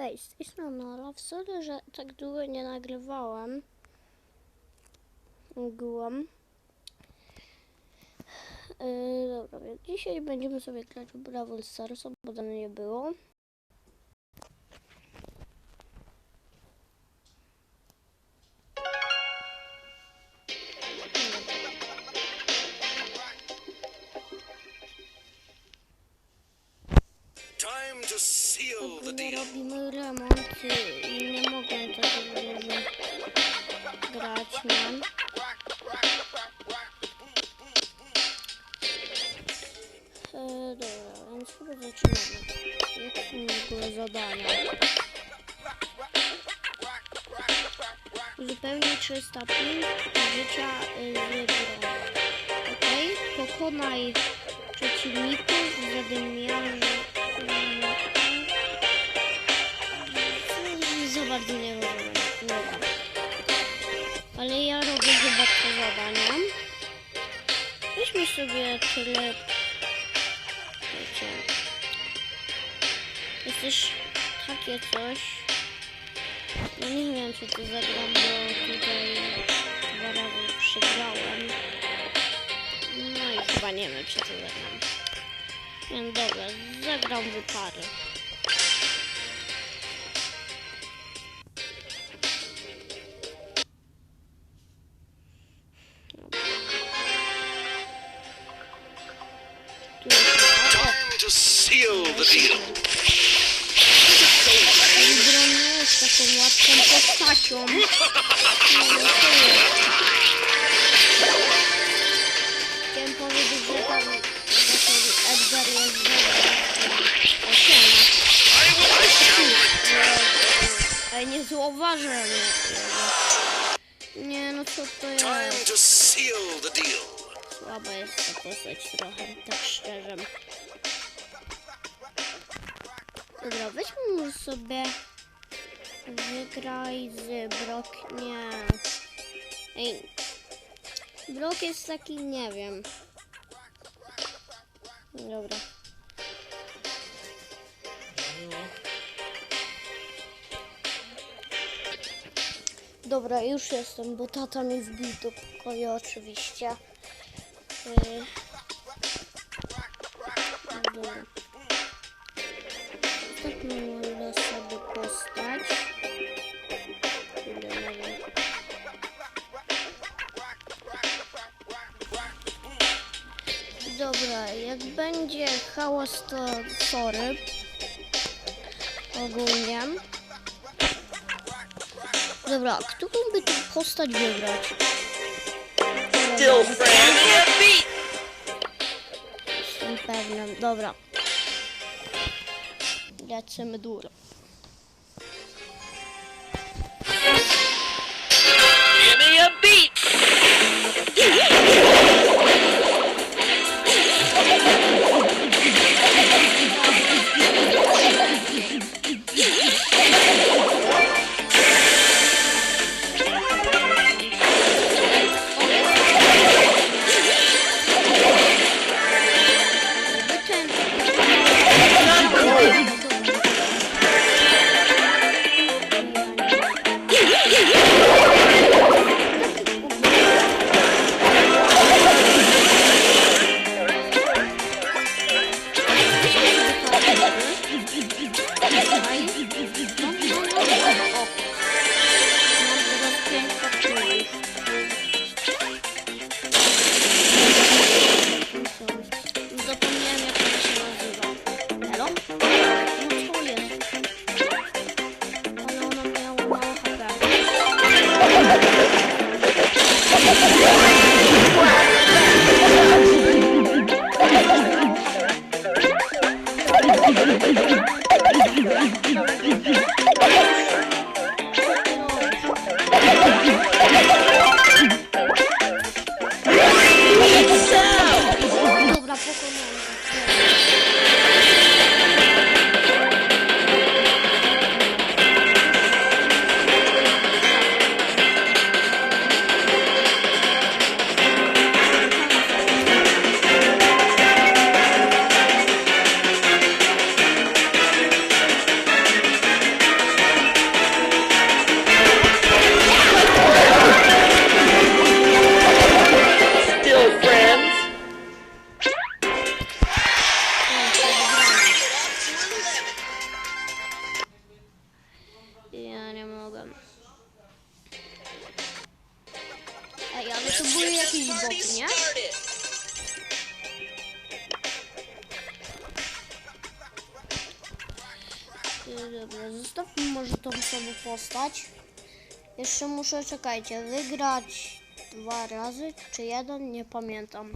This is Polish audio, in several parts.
Hej, z tej strony Olaf. Sorry, że tak długo nie nagrywałem. Ogółem. Yy, dobra, więc dzisiaj będziemy sobie grać w Brawl Stars, bo dawno nie było. 3 stopni życia y, z broni. Ok, pokonaj przeciwników zadymiarzami. Za bardzo nie rozumiem. No Ale ja robię chyba te zadania. Weźmy sobie tyle... Wiecie... Jesteś takie coś... No nie wiem, czy to zagram, bo tutaj dwa razy przegrałem. No i chyba nie wiem, czy to zagram. No dobra, zagram w pary. Tu jest o, Time to seal the deal. Libron nie jest taką łatwą jest. Chciałem powiedzieć, że tam Edgar jest dobry. Ej, nie zauważyłem. Nie, no co to Time jest? to seal the deal. Słaba jest ta postać trochę, tak szczerze. Dobra, weźmy może sobie wygraj z Brock. Nie. Ej. Brock jest taki, nie wiem. Dobra. Dobra, już jestem, bo tata mi wbił do pokoju oczywiście. Hałas to sorry. Ogólnie. Dobra, którą by tu postać wybrać? Jestem pewny. Dobra. Lecimy dużo. Give me a beat. Dobra, potrzebuję jakiś bok, nie? Dobra, zostawmy może tą sobie postać. Jeszcze muszę, czekajcie, wygrać dwa razy, czy jeden, nie pamiętam.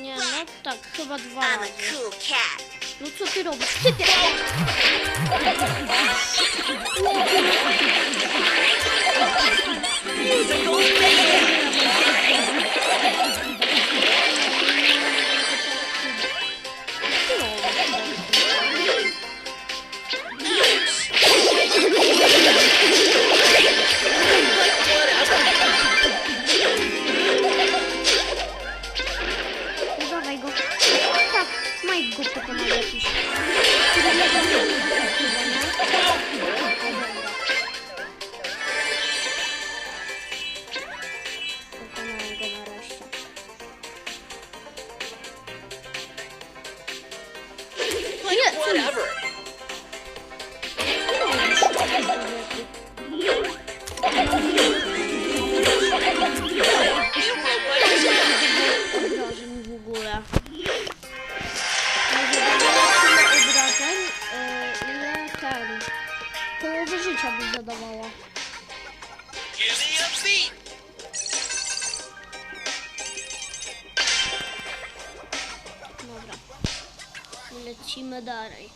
Nie, no tak, chyba dwa razy. 四つクローブ Whatever. lecimy dalej.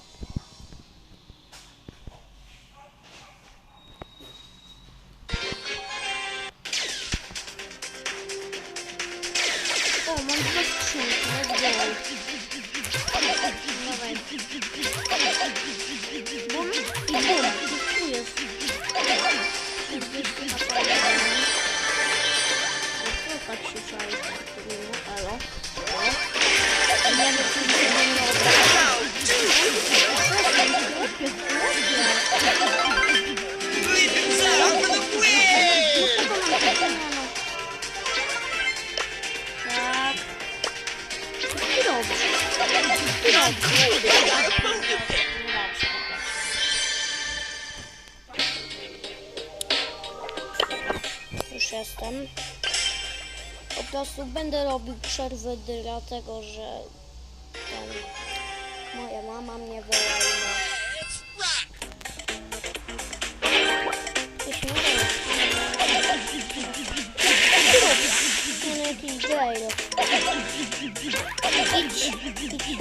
Będę robił przerwę dlatego, że moja mama mnie woła i ma... Idź, idź, idź.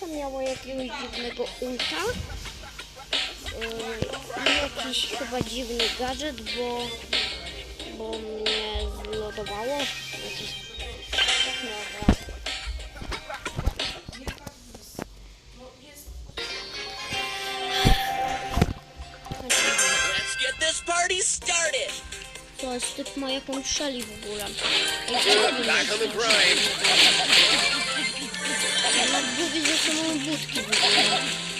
to miało jakiegoś dziwnego ulta. Yy, jakiś chyba dziwny gadżet, bo, bo mnie zlodowało. Jakiś Coś typ ma jakąś szeli w ogóle. Надо будет, если мы будки будем.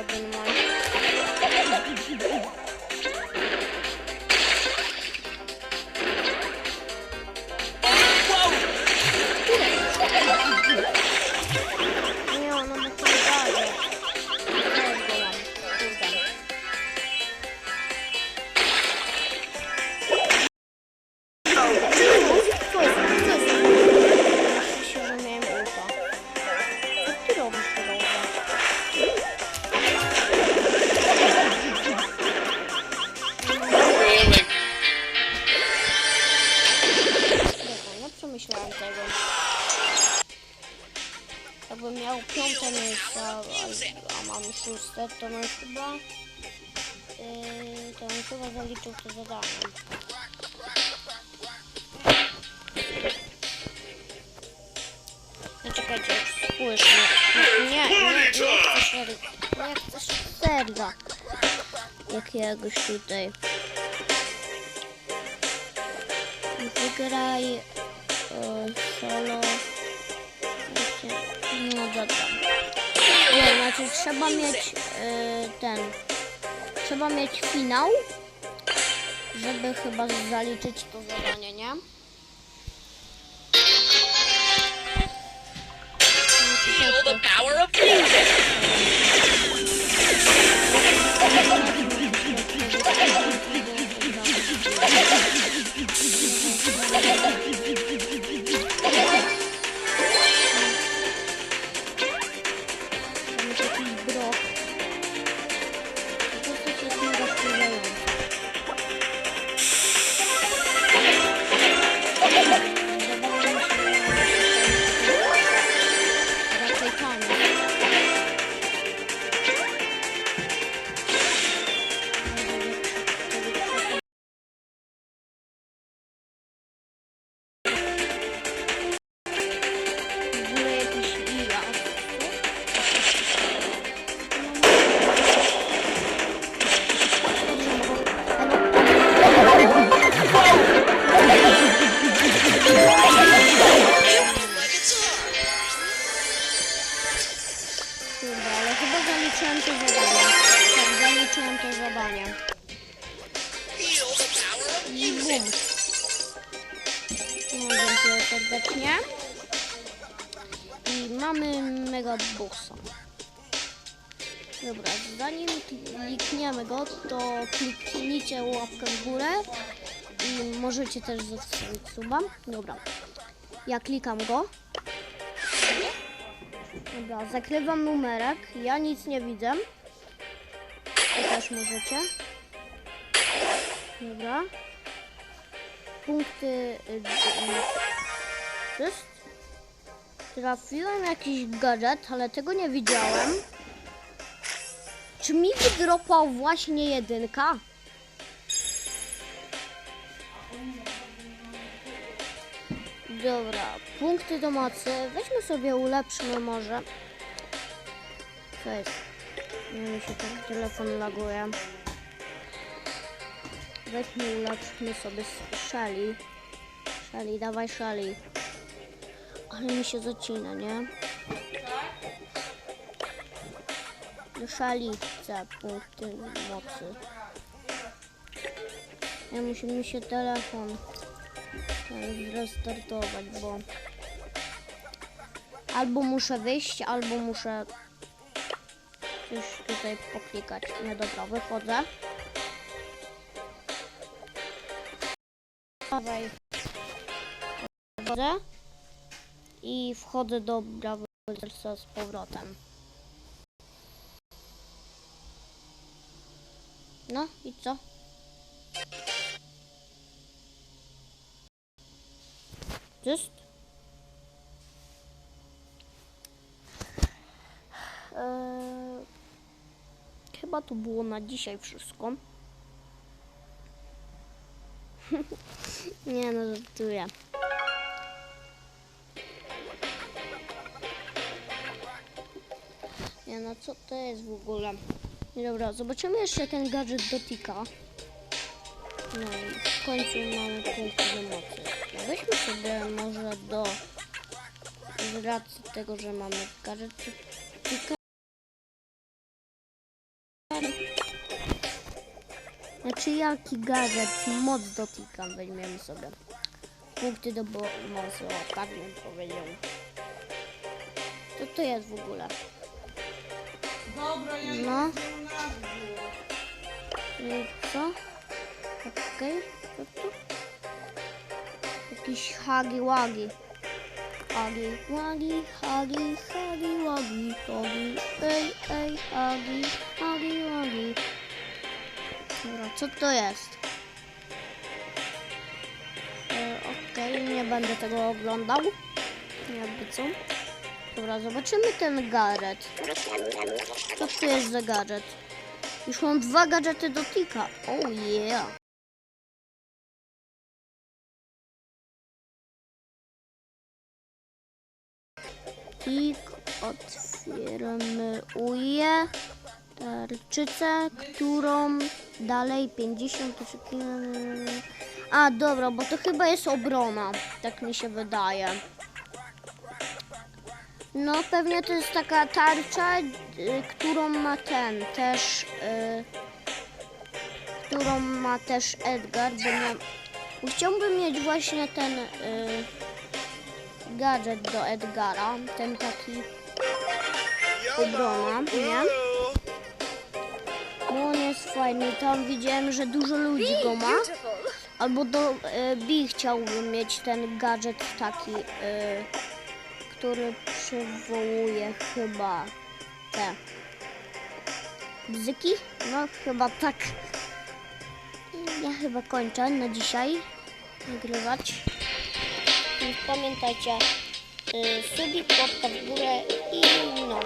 I've been one. Szóste, to on chyba... Yy, to on chyba zaliczył to zadanie. No czekajcie, spójrzmy. Nie, nie, nie, nie chcę serii. Nie chcę serda. Jakiegoś tutaj. Wygraj e, solo. No dobra. Nie, znaczy trzeba mieć e, ten. Trzeba mieć finał, żeby chyba zaliczyć to zadanie, nie? Feel the power of music. Mamy mega busa. Dobra, zanim klikniemy go, to kliknijcie łapkę w górę i możecie też zostawić suba. Dobra, ja klikam go. Dobra, zakrywam numerek, ja nic nie widzę. Wy też możecie. Dobra. Punkty. y, y, To jest. Trafiłem jakiś gadżet, ale tego nie widziałem. Czy mi wydropał właśnie jedynka? Dobra, punkty do mocy. Weźmy sobie, ulepszymy może. Co jest? Mi się tak telefon laguje. Weźmy, ulepszymy sobie s- Shelly. Shelly, dawaj Shelly. Ale mi się zacina, nie? Chcę punkty mocy. Ja musi mi się telefon teraz zrestartować, bo albo muszę wyjść, albo muszę coś tutaj poklikać. Nie dobra, wychodzę. Dawaj. Wchodzę i wchodzę do Brawersa z powrotem. No i co? Just? Eee, chyba to było na dzisiaj wszystko. Nie no, żartuję. No, co to jest w ogóle? Dobra, zobaczymy jeszcze ten gadżet dotyka. No i w końcu mamy punkty do mocy. Weźmy sobie może do... Z racji tego, że mamy gadżet dotyka. Znaczy jaki gadżet moc dotykam weźmiemy sobie. Punkty do mocy, o tak bym powiedział. Co to jest w ogóle? Dobra, ja No. dwór. I co? Okej, co to? Jakiś hagi wagi. Hagi wagi, hagi, hagi wagi, hagi, ej, ej, hagi, hagi wagi. Dobra, co to jest? E, Okej, nie będę tego oglądał. Jakby co? Dobra, zobaczymy ten gadżet. Co tu jest za gadżet? Już mam dwa gadżety do tika. Oh yeah. Tik, otwieramy uje. Tarczycę, którą dalej 50 oczekiwań. A dobra, bo to chyba jest obrona. Tak mi się wydaje. No pewnie to jest taka tarcza, y, którą ma ten też. Y, którą ma też Edgar, bo bo chciałbym mieć właśnie ten y, gadżet do Edgara, ten taki obrona, nie? No on jest fajny, tam widziałem, że dużo ludzi go ma. Albo do y, Bi chciałbym mieć ten gadżet taki, y, który przywołuje chyba te bzyki. No chyba tak. Ja chyba kończę na dzisiaj nagrywać. Więc pamiętajcie, y, subik, łapka w górę i no.